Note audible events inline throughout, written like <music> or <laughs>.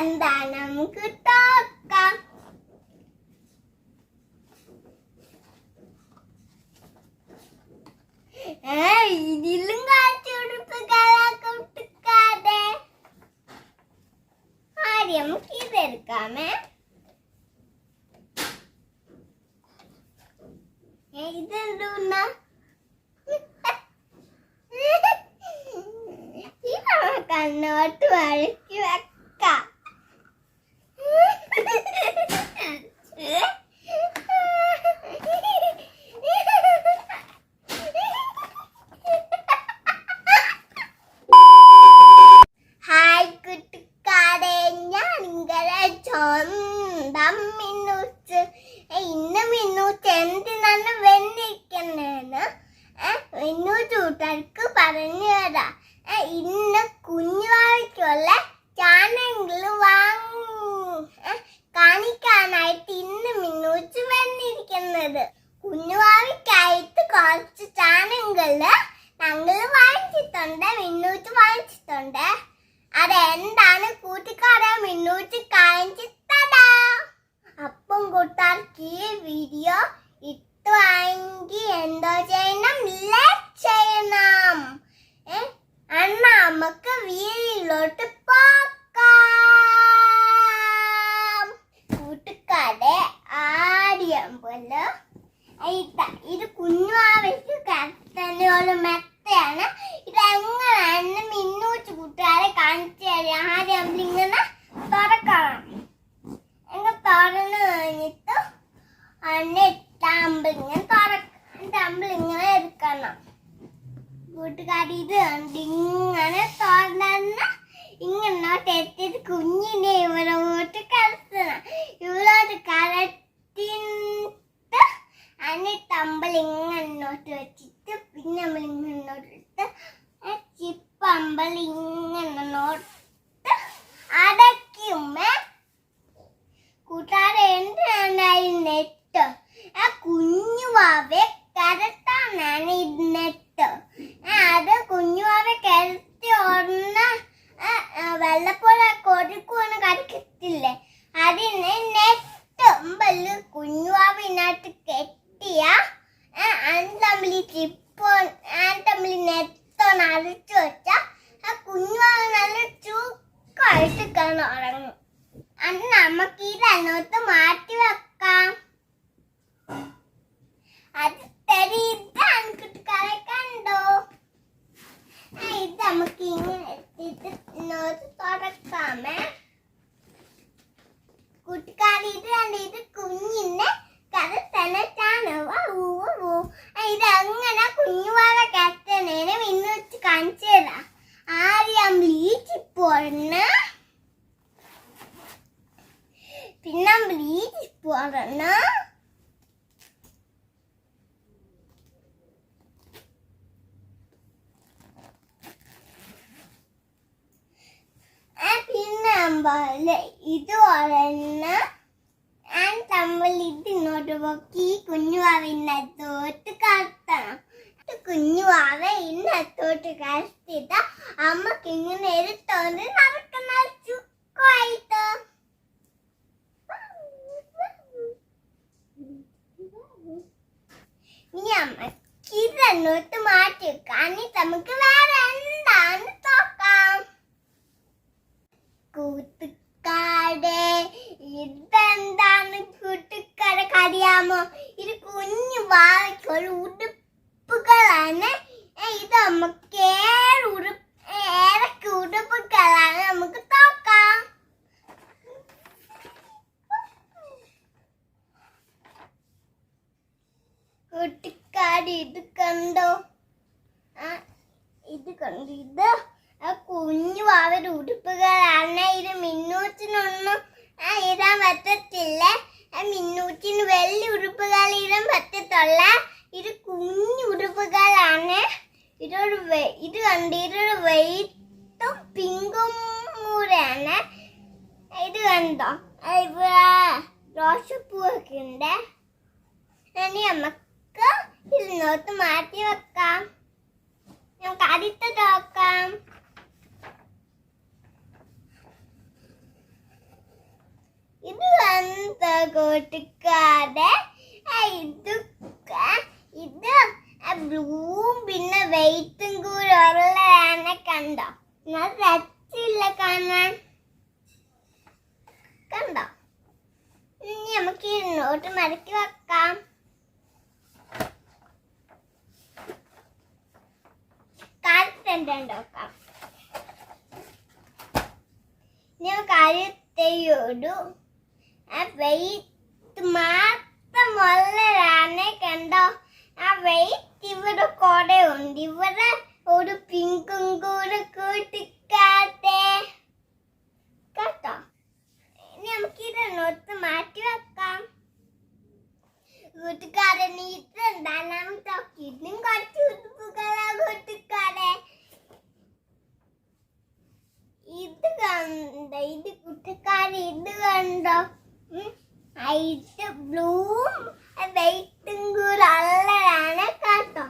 ഇതെന്താണ് നമുക്ക് തോക്കാം ഇതിലും ഇതിലും കാറ്റുടുപ്പുകളൊക്കെ ഒട്ടുക്കാതെ ആദ്യം നമുക്ക് ഇതെടുക്കാമേ ഇതെന്തോന്നാ? ഇത് <laughs> കണ്ണോട്ട് വഴക്കി വെക്കാം ഹായ് കുട്ടിക്കാരെ ഞാൻ നിങ്ങളെ സ്വന്തം മിന്നൂച്ച് ഏ, ഇന്ന് മിന്നൂച്ച് എന്തിനാണ് വെന്നിരിക്കുന്നതെന്ന് മിന്നൂച്ച് ചൂട്ടർക്ക് പറഞ്ഞു തരാം. ഇന്ന് കുഞ്ഞുവാഴ്ചയുള്ള ചാനങ്ങൾ വാങ്ങ. കാണിക്കാനായിട്ട് ഇന്ന് മിന്നൂച്ച് വന്നിരിക്കുന്നത്. കുഞ്ഞുവാവിക്കായിട്ട് കുറച്ച് ചാനലുകൾ ഞങ്ങൾ വാങ്ങിച്ചിട്ടുണ്ട് മിന്നൂച്ച് വാങ്ങിച്ചിട്ടുണ്ട്. അതെന്താണ്? കൂട്ടിക്കാരെ മിന്നൂച്ച് കാണിച്ചു തരാം. അപ്പം കൂട്ടാർക്ക് ഈ വീഡിയോ ഇട്ടുവാണെങ്കിൽ എന്തോ ചെയ്യണം ചെയ്യണം. ഏ? അന്ന നമുക്ക് വീട്ടിലോട്ട് പോക്കാം കൂട്ടുകാരെ ആദ്യം പോലെ. ഇതാ, കുഞ്ഞു ആവശ്യം കത്തനോട് മെത്തയാണ്. ഇതെങ്ങനെയാണ് മിന്നൂച്ച് കൂട്ടുകാരെ കാണിച്ചു തരാം ആദ്യം നമ്മളിങ്ങനെ തുറക്കണം എങ്ങനെ തുറന്ന് കഴിഞ്ഞിട്ട് അന്നെ ടമ്പിളിങ്ങനെ തുറക്കണം ടമ്പിളിങ്ങനെ എടുക്കണം കൂട്ടുകാരി ഇത് കണ്ട് ഇങ്ങനെ തുറന്ന ഇങ്ങോട്ട് എത്തിയിട്ട് കുഞ്ഞിനെ ഇവരോട്ട് കലത്തണം ഇവരോട്ട് കലത്തിട്ട് അതിന് തമ്പിൾ ഇങ്ങോട്ട് വെച്ചിട്ട് പിന്നെ നമ്മൾ ഇങ്ങോട്ട് ചിപ്പ് ഇങ്ങനെ നോട്ട് അടയ്ക്കുമ്പേ കൂട്ടാരെ എന്തിനാണ് നെറ്റ്? ആ കുഞ്ഞുവാവെ കരത്താനാണ് ഈ നെറ്റ്. അത് കുഞ്ഞുവാവെ കരത്തി ഓർന്ന വെള്ളപ്പോലെ കൊടുക്കുവാണ് കടിക്കത്തില്ലേ അതിന് നെറ്റ് അമ്പൽ കുഞ്ഞുവാവിനകത്ത് കെട്ടിയ തമ്മിൽ ചിപ്പോ തമ്മിൽ നെറ്റോന്ന് അരച്ചു വെച്ച ആ കുഞ്ഞുവാവ് നല്ല ചൂക്കായിട്ട് കാണും ഉറങ്ങും അത് നമുക്ക് ഈ രണ്ടോട്ട് മാറ്റി വെക്കാം അത് തരി ഇതാണ് കുട്ടിക്കാരെ കണ്ടോ ആ, ഇത് നമുക്ക് ഇങ്ങനെ എടുത്തിട്ട് ഇങ്ങോട്ട് തുറക്കാമേ കുട്ടിക്കാരി ഇത് കണ്ട് ഇത് കുഞ്ഞിന്റെ കഥ തന്നെ ഇത് എങ്ങനെ കുഞ്ഞുവാവ കത്തണേനെ ഇന്ന് വെച്ച് കാണിച്ചു തരാം ആദ്യം ബ്ലീച്ച് പോരണ പിന്നെ ബ്ലീച്ച് പോരണ ആ, അമ്പാൽ ഇത് ഒരെണ്ണ. ഞാൻ തമ്മിൽ ഇത് ഇങ്ങോട്ട് പൊക്കി കുഞ്ഞുവാവ ഇന്നത്തോട്ട് കത്തണം കുഞ്ഞുവാവ ഇന്നത്തോട്ട് കത്തിട്ട അമ്മയ്ക്ക് ഇങ്ങനെ എടുത്തോണ്ട് നടക്കുന്ന ചുക്കായിട്ട് ഇനി അമ്മ ഇതെന്നോട്ട് മാറ്റി വെക്കാം. എന്നിട്ട് നമുക്ക് വേറെ എന്താണ് നോക്കാം കൂട്ടുകാരെ ഇതെന്താണ് കൂട്ടുകാരെ അറിയാമോ ഇത് കുഞ്ഞു വാഴയ്ക്ക് ഒരു ഉടുപ്പുകളാണ്. ഇത് നമുക്ക് ഏറെ ഉടുപ്പ് ഏതൊക്കെ ഉടുപ്പുകളാണ്. നമുക്ക് നോക്കാം. കൂട്ടുകാരി ഇത് കണ്ടോ? ആ ഇത് കണ്ടു ഇത്? കുഞ്ഞു അവരുടെ ഉടുപ്പുകളാണ്. ഇത് മിന്നൂറ്റിനൊന്നും ഇടാൻ പറ്റത്തില്ല. മിന്നൂറ്റിന് വലിയ ഉടുപ്പുകൾ ഇടാൻ പറ്റത്തുള്ള. ഇത് കുഞ്ഞു ഉടുപ്പുകളാണ്. ഇതൊരു ഇത് കണ്ട് ഇതൊരു വെയിറ്റും പിങ്കും കൂടെയാണ്. ഇത് കണ്ടോ? ഇവിടെ റോഷപ്പൂവൊക്കെ ഉണ്ട് ഇനി നമുക്ക് ഇരുന്നോട്ട് മാറ്റി വെക്കാം. നമുക്ക് അടുത്ത നോക്കാം. കൂട്ടുകാരെ ഇത് ഇത് ബ്ലൂവും പിന്നെ വെയിറ്റും കൂടെ ഉള്ളതാണ് കണ്ടോ? ഞാൻ രച്ചില്ല കാണാൻ. കണ്ടോ? ഇനി നമുക്ക് ഈ നോട്ട് മടക്കി വെക്കാം. കാലത്തുണ്ടോക്കാം ഞാൻ കരുത്തയോടു ആ വെയിറ്റ് മാത്രമുള്ളതാണ് കണ്ടോ? ആ വെയിറ്റ് ഇവിടെ കുറെ ഉണ്ട്. ഇവിടെ ഒരു പിങ്കും കൂടെ കൂട്ടിക്കാത്തെ കേട്ടോ? ഇനി നമുക്ക് ഇതൊന്നൊത്ത് മാറ്റി വെക്കാം. കൂട്ടുകാരൻ ഇത് എന്താണ് ഇതും കുറച്ച് ഉടുപ്പുകളാ കൂട്ടുകാരെ. ഇത് കണ്ട? ഇത് കുട്ടിക്കാരി ഇത് കണ്ടോ? ഉം. ബ്ലൂം വൈറ്റും കൂടെ ഉള്ളതാണ് കേട്ടോ.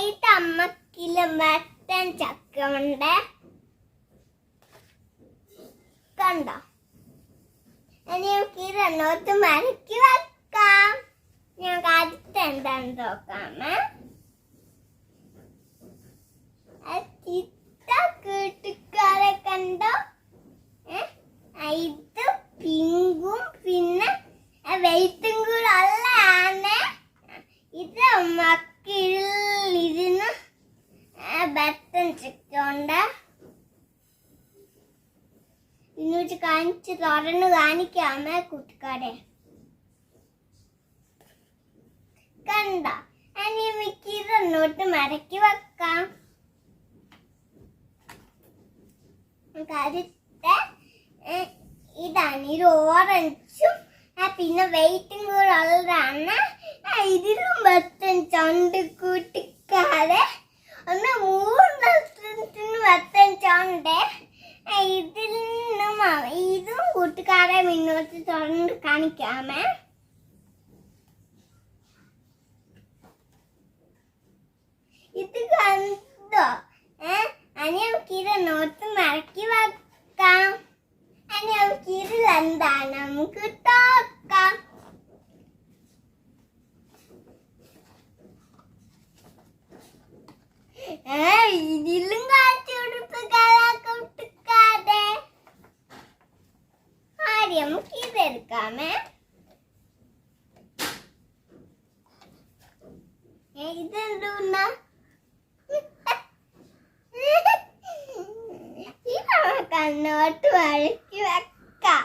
ഇത് അമ്മക്കിലും വെട്ടൻ ചക്കമുണ്ട്. കണ്ടോ? ഇനി നമുക്ക് ഈ എന്നോട്ട് മരക്ക് വെക്കാം. ഞാൻ അടുത്ത് എന്താണെന്ന് നോക്കാമേ ആ ചിത്ത കൂട്ടുകാരെ കണ്ടോ ഏ? ആ ഇത് പിങ്കും പിന്നെ വെയിറ്റും കൂടെ ഉള്ളതാണ് ഇത് മക്കിൽ ഇരുന്ന് ബട്ടൺ ചിട്ടുണ്ട് ഇന്നോട്ട് കാണിച്ച് തുറന്ന് കാണിക്കാമേ കൂട്ടുകാരെ. കണ്ട? ഇനി മിക്ക ഇതൊന്നോട്ട് മരക്കി വെക്കാം. കരുത്ത ഇതാണ്. ഇത് ഓറഞ്ചും പിന്നെ വെയിറ്റും കൂടെ ഉള്ളതാണ്. ഇതിലും പത്തും ചണ്ട് കൂട്ടിക്കാതെ. ഒന്ന് മൂന്ന് പത്തും ചണ്ട്. ഇതിൽ നിന്നും ഇതും കൂട്ടുകാരെ മുന്നോട്ട് തുറന്ന് കാണിക്കാമേ. ഇത് കണ്ടോ? ഏ? അനി നമുക്ക് ഇത് നോട്ട് മറക്കി വെക്കാം. അനി നമുക്ക് ഇതിൽ എന്താണ്? നമുക്ക് തോക്കാം ഏ ഇതിലും കാറ്റ് കൊടുത്ത് കലാക്കൊട്ടുക്കാതെ ആദ്യം ഏ, ഇതെന്തോന്നാ ഇത് കണ്ണോട്ട് വഴക്കി വെക്കാം.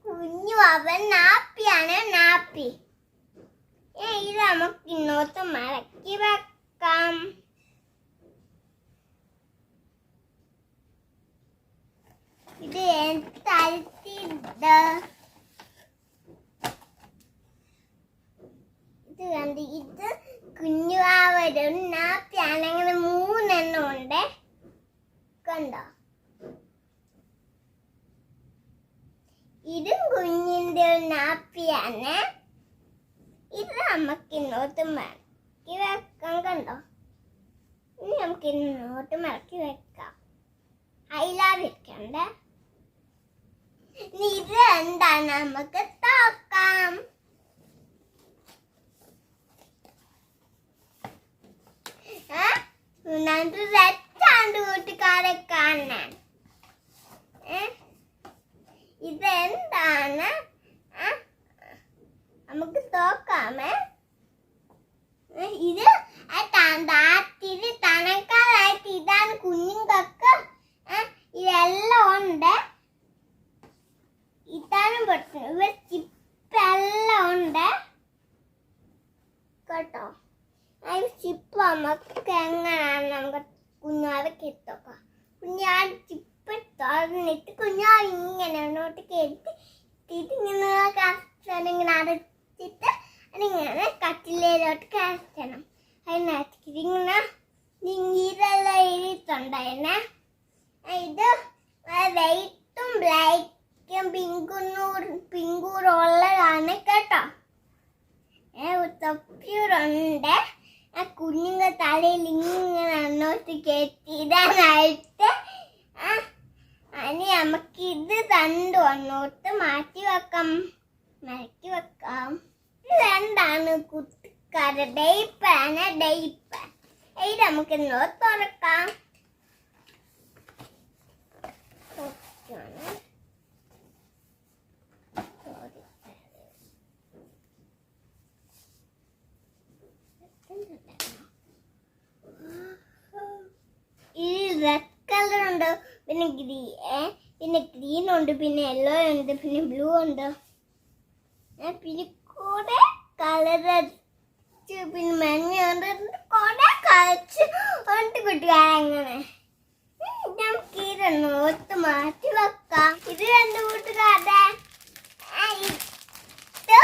കുഞ്ഞു അവൻ നാപ്പിയാണ് നാപ്പി ഏ, ഇത് നമുക്ക് ഇന്നോട്ട് മടക്കി വെക്കാം ഇത് തരത്തിണ്ട് ഇത് കണ്ട് ഇത് കുഞ്ഞുവാവരും നാപ്പിയാണ് അങ്ങനെ മൂന്നെണ്ണം ഉണ്ട്. കണ്ടോ? ഇതും കുഞ്ഞിന്റെ ഒരു ഇത് നമുക്ക് മറക്കി വെക്കാം. കണ്ടോ? ഇനി നമുക്ക് ഇന്നോട്ട് മറക്കി വെക്കാം. അയിലാതിരിക്കണ്ടേ ഇത് എന്താണ്? നമുക്ക് നോക്കാം ഏ? നമുക്ക് രണ്ടാണ്ട് കൂട്ടുകാരെ കാണാൻ ഏ? ഇതെന്താണ് ആ? നമുക്ക് നോക്കാമേ ഏ, ഇത് ആ താത്തിരി തണക്കാലായിട്ട് ഇതാണ് കുഞ്ഞുങ്ങൾക്ക് ഏ, ഇതെല്ലാം ഉണ്ട് ഇതാണ് പൊട്ടുന്നത് ഇവ ചിപ്പെല്ലാം ഉണ്ട് കേട്ടോ? അതിൽ ചിപ്പ് നമുക്ക് എങ്ങനെയാണ് നമുക്ക് കുഞ്ഞാതെ കെട്ടൊക്കെ. കുഞ്ഞാൽ ചിപ്പ് തുറന്നിട്ട് കുഞ്ഞാൽ ഇങ്ങനെ മുന്നോട്ട് കയറ്റി ഇങ്ങനെ കഷ്ടം ഇങ്ങനെ അടച്ചിട്ട് അതിങ്ങനെ കട്ടിലേലോട്ട് കയറ്റണം അതിനകത്ത് ഇങ്ങനെ നീരെല്ലാം എഴുതിയിട്ടുണ്ടായിരുന്നേ ഇത് വെയിറ്റും ബ്ലാക്കും പിങ്കും പിങ്കൂറുള്ളതാണ് കേട്ടോ. ഏ തൊപ്പിയൂറുണ്ട് ഉണ്ട് ആ കുഞ്ഞുങ്ങൾ തലയിൽ ഇങ്ങനെ അന്നോട്ട് ആ, അനി നമുക്ക് ഇത് തണ്ടു അങ്ങോട്ട് മാറ്റി വെക്കാം. മടക്കി വെക്കാം. രണ്ടാണ് കുട്ടിക്കാരുടെ ഡൈപ്പാണ് ഡൈപ്പ് ഇത് നമുക്ക് ഇന്നോട്ട് തുറക്കാം. തുറക്കാണ്. ഈ റെഡ് കളർ ഉണ്ട് പിന്നെ ഗ്രീ പിന്നെ ഗ്രീൻ ഉണ്ട് പിന്നെ യെല്ലോ ഉണ്ട് പിന്നെ ബ്ലൂ ഉണ്ട്. പിന്നെ കൂടെ കളർ പിന്നെ മഞ്ഞ ഉണ്ട് കൂടെ കളിച്ച് ഉണ്ട് കുട്ടികളെ അങ്ങനെ. നമുക്ക് ഈ രണ്ടോട്ട് മാറ്റി വെക്കാം. ഇത് രണ്ട് കൂട്ടുകാരുടെ ആ, ഇത്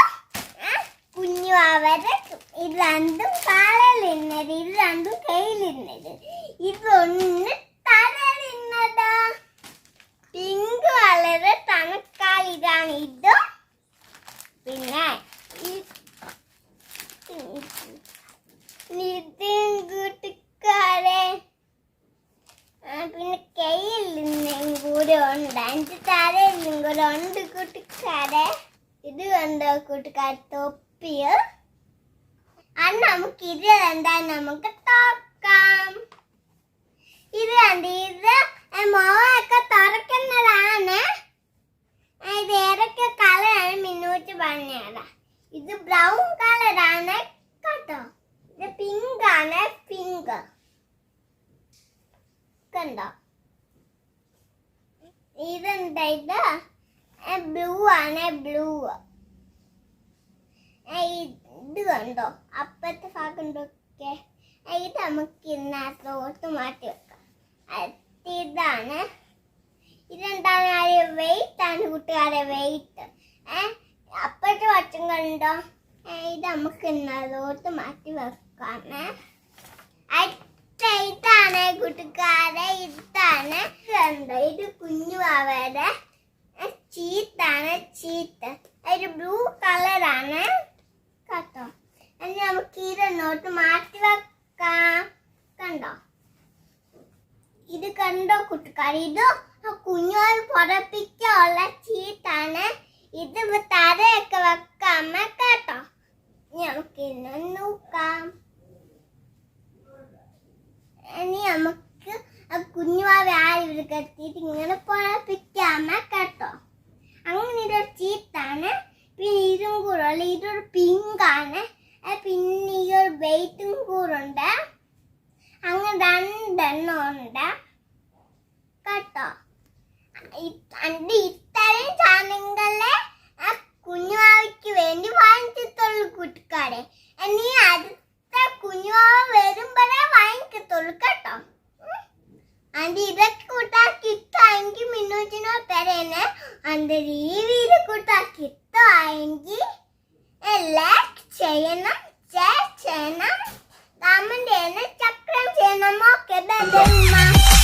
ആ, കുഞ്ഞു അവരെ ഇത് രണ്ടും കാലിലിരുന്നത് ഇത് രണ്ടും കയ്യിലിരുന്നത്. ഇതൊന്ന് തലയിലിരുന്നതാ പിങ്ക് വളരെ തണുക്കാൽ ഇതാണ് ഇത് പിന്നെ ഈ- നിതിൻ കൂട്ടുകാരെ ആ, പിന്നെ കയ്യിലും കൂടെ ഉണ്ട് എന്റെ തലയിലും കൂടെ ഉണ്ട് കൂട്ടുകാരെ ഇത് കണ്ടോ കൂട്ടുകാർ തൊപ്പിയ് അത് നമുക്ക് ഇത് എന്താ നമുക്ക് തോക്കാം ഇത് കണ്ടി ഇത് മോളൊക്കെ തുറക്കുന്നതാണ്. ഇത് ഏതൊക്കെ കളറാണ് മിന്നൂറ്റ് പറഞ്ഞുതരാം ഇത് ബ്രൗൺ കളറാണ് കേട്ടോ. ഇത് പിങ്ക് ആണ് പിങ്ക് കണ്ടോ? ഇതെന്താ ഇത്? ബ്ലൂ ആണ് ബ്ലൂ ഇത് കണ്ടോ? അപ്പത്തെ ഭാഗണ്ടൊക്കെ ഇത് നമുക്ക് ഇന്നത്തോട്ട് മാറ്റി വെക്കാം. ഇതാണ്. ഇതെന്താണ് വെയിറ്റ് ആണ് കൂട്ടുകാരെ വെയിറ്റ് ഏഹ് അപ്പോഴത്തെ വട്ടം കണ്ടോ? ഇത് നമുക്ക് ഇന്നത്തോട്ട് മാറ്റി വെക്കാം. ഇതാണ് കുട്ടിക്കാരെ ഇതാണ്. ഇത് കുഞ്ഞു അവരുടെ ചീത്താണ് ചീത്ത് ഒരു ബ്ലൂ കളറാണ് കേട്ടോ ഇനി നമുക്ക് ഇത് നോട്ട് മാറ്റി വെക്കാം കണ്ടോ ഇത് കണ്ടോ കൂട്ടുകാർ ഇത് കുഞ്ഞുങ്ങൾ പുറപ്പിക്കാനുള്ള ചീത്താണ് ഇത് തറയൊക്കെ വെക്കാം കേട്ടോ ഇനി നമുക്ക് ഇന്ന് നോക്കാം ഇനി നമുക്ക് കുഞ്ഞുവാവ ആരും കെട്ടിയിട്ട് ഇങ്ങനെ പുറപ്പിക്കാമ അങ്ങനെ ഇതൊരു ചീത്താണ്. പിന്നെ ഇതും കൂടെ ഉള്ള ഇതൊരു പിങ്ക് പിന്നെ ഈ ഒരു വെയിറ്റും കൂടെ ഉണ്ട്. അങ്ങനെ രണ്ടെണ്ണം ഉണ്ട്. കേട്ടോ. അണ്ട് ഇത്രയും വേണ്ടി വാങ്ങിക്കത്തുള്ളൂ കൂട്ടുകാരെ ഇനി അടുത്ത കുഞ്ഞുവാവ വരുമ്പോഴേ വാങ്ങിക്കത്തുള്ളൂ കേട്ടോ. அந்த ಇದಕ್ಕೂಟ ಕಿತ್ತು ಅಂಗಿ ಮಿನ್ನೂಜಿನ ಪೆರೇನೆ ಅಂದರೆ ಈ ಇದಕ್ಕೂಟ ಕಿತ್ತು ಅಂಗಿ ಎಲ್ಲ చేయను చేయను రాముడు ఏమైనా చక్రం చేయనమ్మా ఓకే